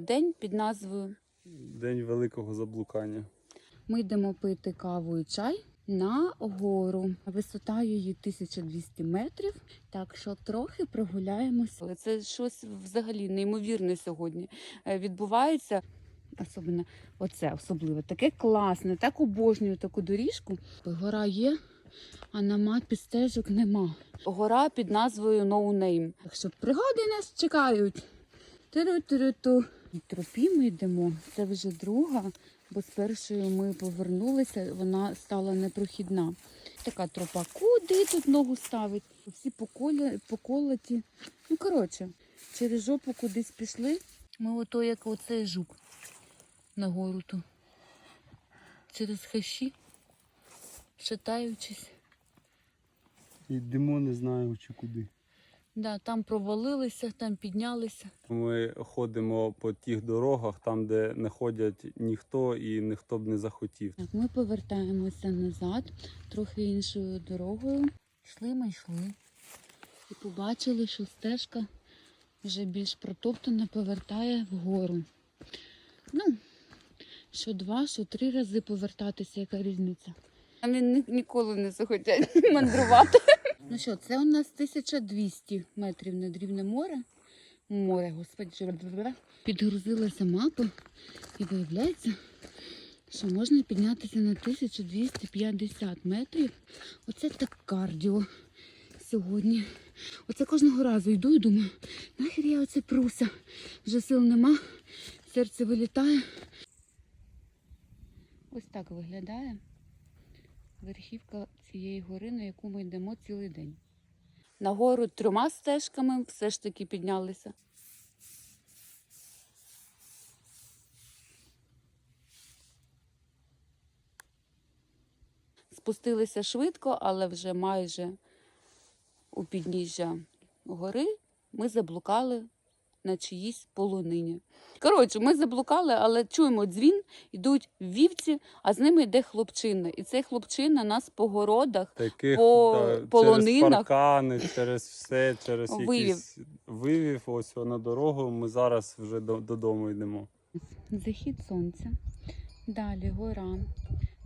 День під назвою День великого заблукання. Ми йдемо пити каву і чай на гору. Висота її 1200 метрів, так що трохи прогуляємося. Але Це щось взагалі неймовірне сьогодні е, відбувається. Особливо оце особливо. Таке класне, так обожнюю таку доріжку. Гора є, а на мапі стежок нема. Гора під назвою No Name. Так що пригоди нас чекають. Тиру-тиру-ту. Тропі ми йдемо. Це вже друга, бо з першої ми повернулися, вона стала непрохідна. Така тропа, куди тут ногу ставить? Всі поколоті. Ну, коротше, через жопу кудись пішли. Ми ото як оцей жук на гору ту. Через хащі, шатаючись. Йдемо, не знаю чи куди. Да, там провалилися, там піднялися. Ми ходимо по тих дорогах, там, де не ходять ніхто і ніхто б не захотів. Так, ми повертаємося назад, трохи іншою дорогою. Йшли ми йшли. І побачили, що стежка вже більш протоптана повертає вгору. Ну, що два, що три рази повертатися, яка різниця. Вони ні- ніколи не захотять мандрувати. Ну що, це у нас 1200 метрів над рівнем моря. Море, господи, підгрузилася мапа і виявляється, що можна піднятися на 1250 метрів. Оце так кардіо сьогодні. Оце кожного разу йду і думаю, нахер я оце пруся. Вже сил нема, серце вилітає. Ось так виглядає верхівка цієї гори, на яку ми йдемо цілий день. Нагору трьома стежками все ж таки піднялися. Спустилися швидко, але вже майже у підніжжя гори ми заблукали на чиїсь полонині. Коротше, ми заблукали, але чуємо дзвін, йдуть вівці, а з ними йде хлопчина. І цей хлопчина нас по городах Таких По да, полонинах. через паркани, через все, через Вивів. якісь вивів. Ось на дорогу. Ми зараз вже до- додому йдемо. захід сонця. Далі гора,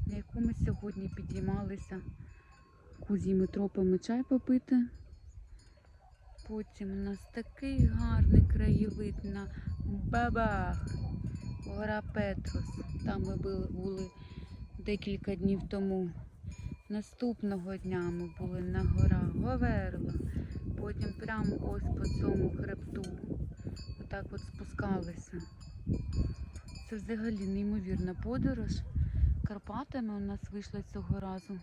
на яку ми сьогодні підіймалися кузіми тропами чай попити. Потім у нас такий гарний краєвид на бабах. Гора Петрос. Там ми були, декілька днів тому. Наступного дня ми були на горах Говерла. Потім прямо ось по цьому хребту. Отак от спускалися. Це взагалі неймовірна подорож. Карпатами у нас вийшла цього разу.